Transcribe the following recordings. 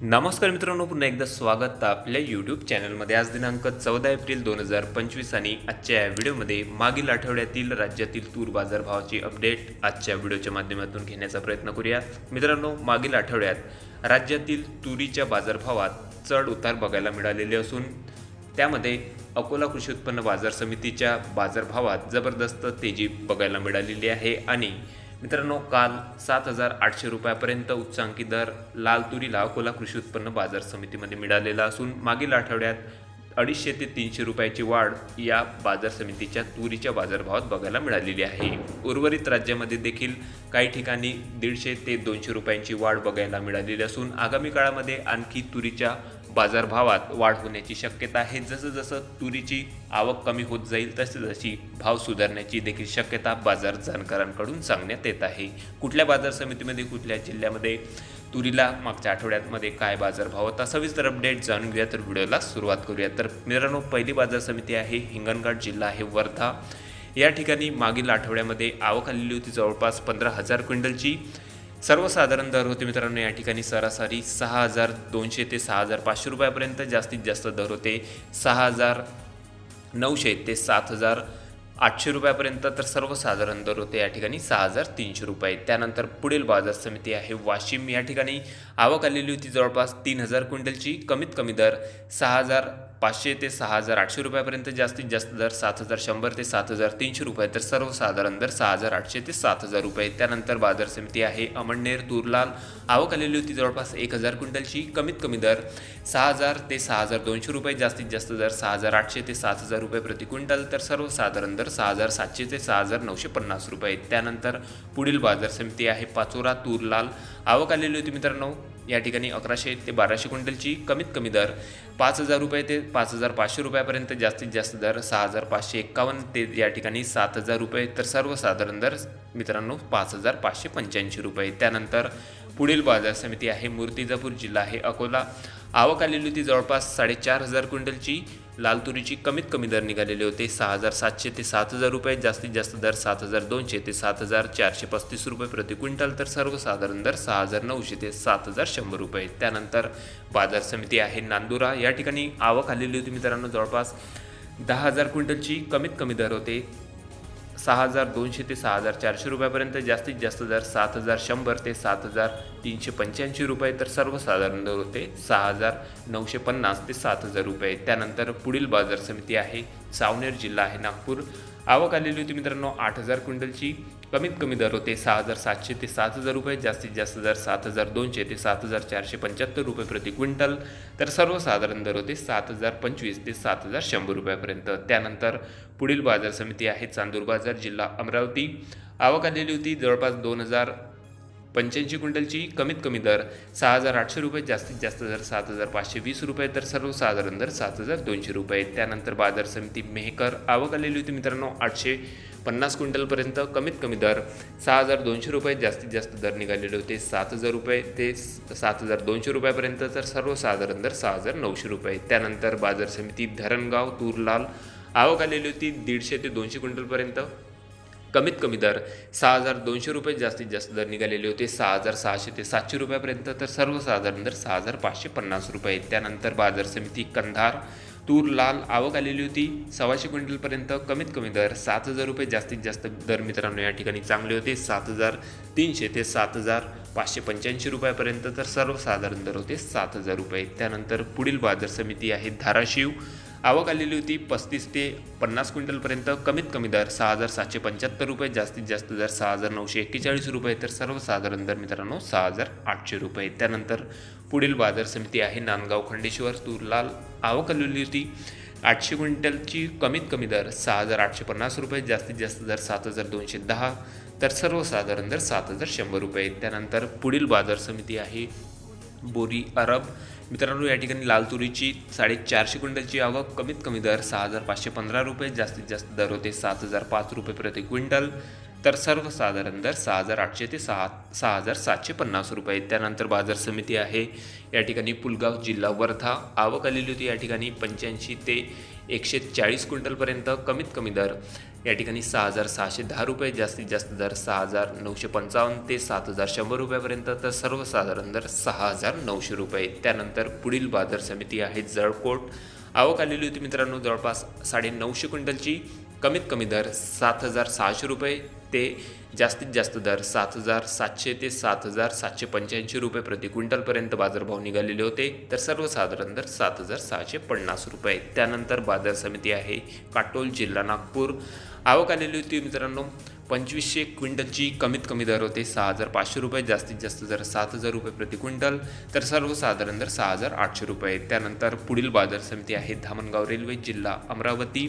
नमस्कार मित्रांनो पुन्हा एकदा स्वागत आपल्या यूट्यूब चॅनलमध्ये आज दिनांक चौदा एप्रिल दोन हजार पंचवीस आणि आजच्या या व्हिडिओमध्ये मागील आठवड्यातील राज्यातील तूर बाजारभावाची अपडेट आजच्या व्हिडिओच्या माध्यमातून घेण्याचा प्रयत्न करूया. मित्रांनो मागील आठवड्यात राज्यातील तुरीच्या बाजारभावात चढ उतार बघायला मिळालेले असून त्यामध्ये अकोला कृषी उत्पन्न बाजार समितीच्या बाजारभावात जबरदस्त तेजी बघायला मिळालेली आहे आणि मित्रांनो काल सात हजार आठशे रुपयापर्यंत उच्चांकी दर लाल तुरीला अकोला कृषी उत्पन्न बाजार समितीमध्ये मिळालेला असून मागील आठवड्यात अडीचशे ते तीनशे रुपयाची वाढ या बाजार समितीच्या तुरीच्या बाजारभावात बघायला मिळालेली आहे. उर्वरित राज्यामध्ये देखील काही ठिकाणी दीडशे ते दोनशे रुपयांची वाढ बघायला मिळालेली असून आगामी काळामध्ये आणखी तुरीच्या बाजारभावात वाढ होण्याची शक्यता आहे. जसं जसं तुरीची आवक कमी होत जाईल तसे जशी भाव सुधारण्याची देखील शक्यता बाजार जाणकारांकडून सांगण्यात येत आहे. कुठल्या बाजार समितीमध्ये कुठल्या जिल्ह्यामध्ये तुरीला मागच्या आठवड्यामध्ये काय बाजारभाव होता? सविस्तर अपडेट जाणून घेऊया. तर व्हिडिओला सुरुवात करूया. तर मित्रांनो पहिली बाजार समिती आहे हिंगणघाट जिल्हा आहे वर्धा. या ठिकाणी मागील आठवड्यामध्ये आवक आलेली होती जवळपास पंधरा हजार क्विंटलची. सर्वसाधारण दर होते मित्रांनो या ठिकाणी सरासरी सहा हजार दोनशे ते सहा हजार पाचशे रुपयापर्यंत जास्तीत जास्त दर होते. सहा हजार नऊशे ते सात हजार आठशे रुपयापर्यंत तर सर्वसाधारण दर होते या ठिकाणी सहा हजार तीनशे रुपये. त्यानंतर पुढील बाजार समिती आहे वाशिम. या ठिकाणी आवक आलेली होती जवळपास तीन हजार क्विंटलची. कमीत कमी दर सहा हजार पाचशे ते सहा हजार आठशे रुपयापर्यंत जास्तीत जास्त दर सात हजार शंभर ते सात हजार तीनशे रुपये. तर सर्वसाधारण दर सहा हजार आठशे ते सात हजार रुपये. त्यानंतर बाजार समिती आहे अमळनेर तुरलाल. आवक आलेली होती जवळपास एक हजार क्विंटलची. कमीत कमी दर सहा हजार ते सहा हजार दोनशे रुपये. जास्तीत जास्त दर सहा हजार आठशे ते सात हजार रुपये प्रति क्विंटल. तर सर्वसाधारण दर सहा हजार सातशे ते सहा हजार नऊशे पन्नास रुपये. त्यानंतर पुढील बाजार समिती आहे पाचोरा तुरलाल. आवक आलेली होती मित्रांनो या ठिकाणी अकराशे ते बाराशे क्विंटलची कमीत कमी दर पाच हजार रुपये ते पाच हजार पाचशे रुपयापर्यंत जास्तीत जास्त दर सहा हजार पाचशे एक्कावन्न ते या ठिकाणी सात हजार रुपये तर सर्वसाधारण दर मित्रांनो पाच हजार पाचशे पंच्याऐंशी रुपये. त्यानंतर पुढील बाजार समिती आहे मूर्तिजापूर जिल्हा. आहे अकोला. आवक आलेली होती जवळपास साडेचार हजार क्विंटलची. लाल तुरीची कमीत कमी दर निघालेले होते. सहा हजार सातशे ते सात हजार रुपये जास्तीत जास्त दर सात हजार दोनशे ते सात हजार चारशे पस्तीस रुपये प्रति क्विंटल तर सर्वसाधारण दर सहा हजार नऊशे ते सात हजार शंभर रुपये. त्यानंतर बाजार समिती आहे नांदुरा. या ठिकाणी आवक आलेली होती मित्रांनो जवळपास दहा हजार क्विंटलची कमीत कमी दर होते. सहा हजार दोनशे ते सहा हजार चारशे रुपयापर्यंत जास्तीत जास्त दर सात हजार शंभर ते सात हजार तीनशे पंच्याऐंशी रुपये तर सर्वसाधारण दर होते. सहा हजार नऊशे पन्नास ते सात हजार रुपये. त्यानंतर पुढील बाजार समिती आहे सावनेर जिल्हा आहे नागपूर. आवक आलेली होती मित्रांनो आठ हजार क्विंटलची. कमीत कमी दर होते सहा हजार सातशे ते सात हजार रुपये. जास्तीत जास्त दर सात हजार दोनशे ते सात हजार चारशे पंच्याहत्तर रुपये प्रति क्विंटल. तर सर्वसाधारण दर होते सात हजार पंचवीस ते सात हजार शंभर रुपयापर्यंत. त्यानंतर पुढील बाजार समिती आहे चांदूर बाजार जिल्हा अमरावती. आवक आलेली होती जवळपास दोन हजार पंच्याऐंशी क्विंटलची कमीत कमी दर सहा हजार आठशे रुपये जास्तीत जास्त दर सात हजार पाचशे वीस रुपये तर सर्वसाधारण दर सात हजार दोनशे रुपये. त्यानंतर बाजार समिती मेहकर आवक आलेली होती मित्रांनो आठशे पन्नास क्विंटलपर्यंत कमीत कमी दर सहा हजार दोनशे रुपये जास्तीत जास्त दर निघालेले होते सात हजार रुपये ते सात हजार दोनशे रुपयापर्यंत तर सर्वसाधारण दर सहा हजार नऊशे रुपये. त्यानंतर बाजार समिती धरणगाव तूरलाल आवक आलेली होती दीडशे ते दोनशे क्विंटलपर्यंत. कमीत कमी दर सहा हजार दोनशे रुपये जास्तीत जास्त दर निघालेले होते. सहा हजार सहाशे ते सातशे रुपयापर्यंत तर सर्वसाधारण दर सहा हजार पाचशे पन्नास रुपये त्यानंतर बाजार समिती कंधार तूर लाल आवक आलेली होती. सव्वाशे क्विंटलपर्यंत कमीत कमी दर सात हजार रुपये जास्तीत जास्त दर मित्रांनो या ठिकाणी चांगले होते. सात हजार तीनशे ते सात हजार पाचशे पंच्याऐंशी रुपयापर्यंत तर सर्वसाधारण दर होते सात हजार रुपये त्यानंतर पुढील बाजार समिती आहे धाराशिव. आवक आलेली होती पस्तीस ते पन्नास क्विंटलपर्यंत. कमीत कमी दर सहा हजार सातशे पंच्याहत्तर रुपये जास्तीत जास्त दर सहा हजार नऊशे एक्केचाळीस रुपये तर सर्वसाधारण दर मित्रांनो सहा हजार आठशे रुपये. त्यानंतर पुढील बाजार समिती आहे नांदगाव खंडेश्वर तुरलाल. आवक आलेली होती आठशे क्विंटलची कमीत कमी दर सहा हजार आठशे पन्नास रुपये जास्तीत जास्त दर सात हजार दोनशे दहा तर सर्वसाधारण दर सात हजार शंभर रुपये. त्यानंतर पुढील बाजार समिती आहे बोरी अरब. मित्रांनो या ठिकाणी लाल तुरीची साडेचारशे क्विंटलची आवक कमीत कमी दर सहा हजार पाचशे पंधरा रुपये जास्तीत जास्त दर होते सात हजार पाच रुपये प्रति क्विंटल. तर सर्वसाधारण दर सहा हजार आठशे ते सहा सहा हजार सातशे पन्नास रुपये. त्यानंतर बाजार समिती आहे. या ठिकाणी पुलगाव जिल्हा वर्धा. आवक आलेली होती या ठिकाणी पंच्याऐंशी ते एकशे चाळीस क्विंटलपर्यंत कमीत कमी दर. या ठिकाणी सहा हजार सहाशे दहा रुपये जास्तीत जास्त दर सहा हजार नऊशे पंचावन्न ते सात हजार शंभर रुपयापर्यंत तर सर्वसाधारण दर सहा हजार नऊशे रुपये. त्यानंतर पुढील बाजार समिती आहे जळकोट. आवक आलेली होती मित्रांनो जवळपास साडे नऊशे क्विंटलची. कमीत कमी दर सात हजार सहाशे रुपये ते जास्तीत जास्त दर सात हजार सातशे ते सात हजार सातशे पंच्याऐंशी रुपये प्रति क्विंटलपर्यंत बाजारभाव निघालेले होते. तर सर्वसाधारण दर सात हजार सहाशे पन्नास रुपये. त्यानंतर बाजार समिती आहे काटोल जिल्हा नागपूर. आवक आलेली होती मित्रांनो पंचवीसशे क्विंटलची कमीत कमी दर होते. सहा हजार पाचशे रुपये जास्तीत जास्त दर सात हजार रुपये प्रति क्विंटल तर सर्वसाधारण दर सहा हजार आठशे रुपये. त्यानंतर पुढील बाजार समिती आहे धामणगाव रेल्वे जिल्हा अमरावती.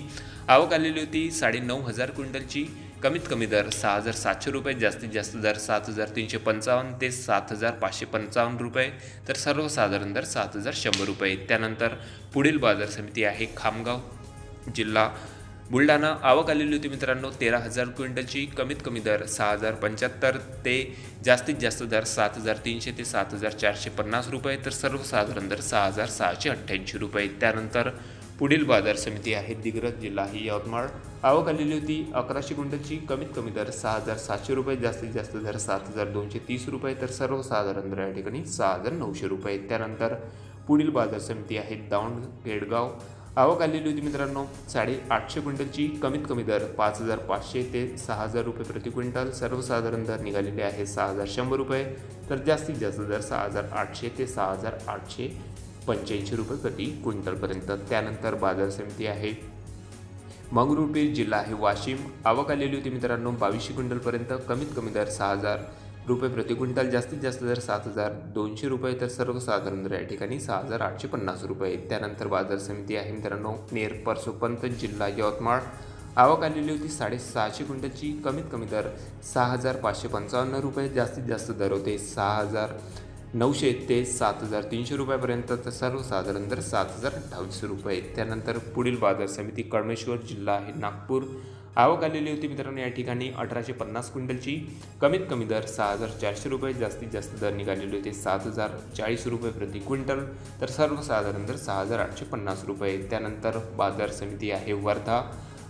आवक आलेली होती साडे नऊ हजार क्विंटलची. कमीत कमी दर सहा हजार सातशे रुपये जास्तीत जास्त दर सात हजार तीनशे पंचावन्न ते सात हजार पाचशे पंचावन्न रुपये तर सर्वसाधारण दर सात हजार शंभर रुपये. त्यानंतर पुढील बाजार समिती आहे खामगाव जिल्हा बुलढाणा आवक आलेली होती मित्रांनो तेरा हजार क्विंटलची कमीत कमी दर सहा हजार पंच्याहत्तर ते जास्तीत जास्त दर सात हजार तीनशे ते सात हजार चारशे पन्नास रुपये तर सर्वसाधारण दर सहा हजार सहाशे अठ्ठ्याऐंशी रुपये. त्यानंतर पुढील बाजार समिती आहे दिग्रज जिल्हा. ही यवतमाळ आवक आलेली होती. अकराशे क्विंटलची कमीत कमी दर सहा हजार सातशे रुपये जास्तीत जास्त दर सात हजार दोनशे तीस रुपये तर सर्वसाधारण दर या ठिकाणी सहा हजार नऊशे रुपये. त्यानंतर पुढील बाजार समिती आहे दौंड केडगाव आवक आलेली होती मित्रांनो साडे आठशे क्विंटलची कमीत कमी दर पाच हजार पाचशे ते सहा हजार रुपये प्रति क्विंटल. सर्वसाधारण दर निघालेले आहे सहा हजार शंभर रुपये. तर जास्तीत जास्त दर सहा हजार आठशे ते सहा हजार आठशे पंच्याऐंशी रुपये प्रति क्विंटलपर्यंत. त्यानंतर बाजार समिती आहे. मंगरुळपीर जिल्हा आहे वाशिम. आवक आलेली होती मित्रांनो बावीसशे क्विंटलपर्यंत. कमीत कमी दर सहा हजार रुपये प्रति क्विंटल जास्तीत जास्त दर सात हजार दोनशे रुपये तर सर्वसाधारण दर या ठिकाणी सहा हजार आठशे पन्नास रुपये. त्यानंतर बाजार समिती आहे मित्रांनो नेर परसोपंत जिल्हा यवतमाळ. आवक आलेली होती साडेसहाशे क्विंटलची कमीत कमी दर सहा हजार पाचशे पंचावन्न रुपये जास्तीत जास्त दर होते सहा हजार नऊशे ते सात हजार तीनशे रुपयापर्यंत तर सर्वसाधारण दर सात हजार अठ्ठावीस रुपये. त्यानंतर पुढील बाजार समिती कळमेश्वर जिल्हा आहे नागपूर आवक आलेली होती मित्रांनो या ठिकाणी अठराशे पन्नास क्विंटलची. कमीत कमी दर सहा हजार चारशे रुपये जास्तीत जास्त दर निघालेले होते सात हजार चाळीस रुपये प्रति क्विंटल. तर सर्वसाधारण दर सहा हजार आठशे पन्नास रुपये. त्यानंतर बाजार समिती आहे वर्धा.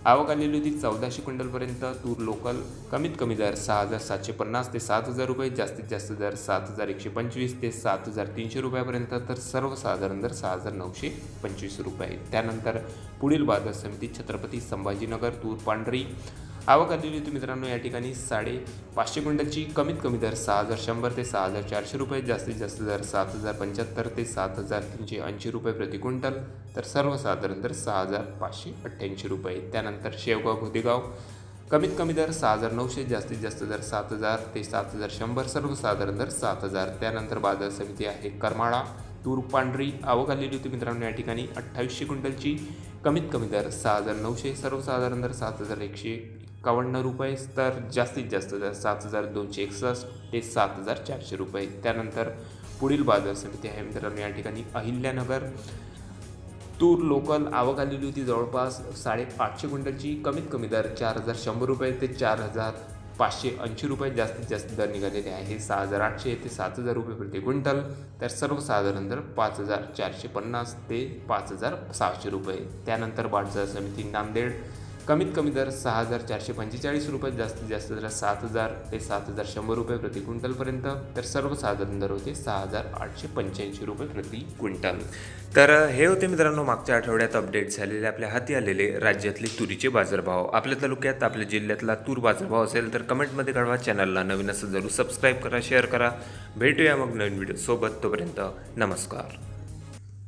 आवक आलेली होती. चौदाशे क्विंटलपर्यंत तूर लोकल कमीत कमी दर सहा हजार सातशे पन्नास ते सात हजार रुपये जास्तीत जास्त दर सात हजार एकशे पंचवीस ते सात हजार तीनशे रुपयापर्यंत तर सर्वसाधारण दर सहा हजार नऊशे पंचवीस रुपये. त्यानंतर पुढील बाजार समिती छत्रपती संभाजीनगर तूर पांढरी आवक आलेली होती मित्रांनो या ठिकाणी साडे पाचशे क्विंटलची कमीत कमी दर सहा हजार शंभर ते सहा हजार चारशे रुपये जास्तीत जास्त दर सात हजार पंच्याहत्तर ते सात हजार तीनशे ऐंशी रुपये प्रति क्विंटल तर सर्वसाधारण दर सहा हजार पाचशे अठ्ठ्याऐंशी रुपये. त्यानंतर शेवगाव भोदेगाव कमीत कमी दर सहा हजार नऊशे जास्तीत जास्त दर सात हजार ते सात हजार शंभर सर्वसाधारण दर सात हजार. त्यानंतर बाजार समिती आहे करमाळा तूर पांढरी आवक आलेली होती मित्रांनो या ठिकाणी अठ्ठावीसशे क्विंटलची कमीत कमी दर सहा हजार नऊशे सर्वसाधारण दर सात हजार एकशे एकावन्न रुपये तर जास्तीत जास्त दर सात हजार दोनशे एकसष्ट ते सात हजार चारशे रुपये. त्यानंतर पुढील बाजार समिती आहे मित्रांनो या ठिकाणी अहिल्यानगर. तूर लोकल आवक आलेली होती जवळपास साडेआठशे क्विंटलची कमीत कमी दर चार हजार शंभर रुपये ते चार हजार पाचशे ऐंशी रुपये जास्तीत जास्त दर निघालेले आहे. सहा हजार आठशे ते सात हजार रुपये प्रति क्विंटल तर सर्वसाधारण दर पाच हजार चारशे पन्नास ते पाच हजार सहाशे रुपये. त्यानंतर बाजार समिती नांदेड कमीत कमी दर सहा हजार चारशे पंचेचाळीस रुपये जास्तीत जास्त दर सात हजार ते सात हजार शंभर रुपये प्रति क्विंटलपर्यंत तर सर्वसाधारण दर होते सहा हजार आठशे पंच्याऐंशी रुपये प्रति क्विंटल. तर हे होते मित्रांनो मागच्या आठवड्यात अपडेट झालेले आपल्या हाती आलेले राज्यातले तुरीचे बाजारभाव. आपल्या तालुक्यात आपल्या जिल्ह्यातला तूर बाजारभाव असेल तर कमेंटमध्ये कळवा चॅनलला नवीन असं जरूर सबस्क्राईब करा शेअर करा. भेटूया मग नवीन व्हिडिओ सोबत तोपर्यंत नमस्कार.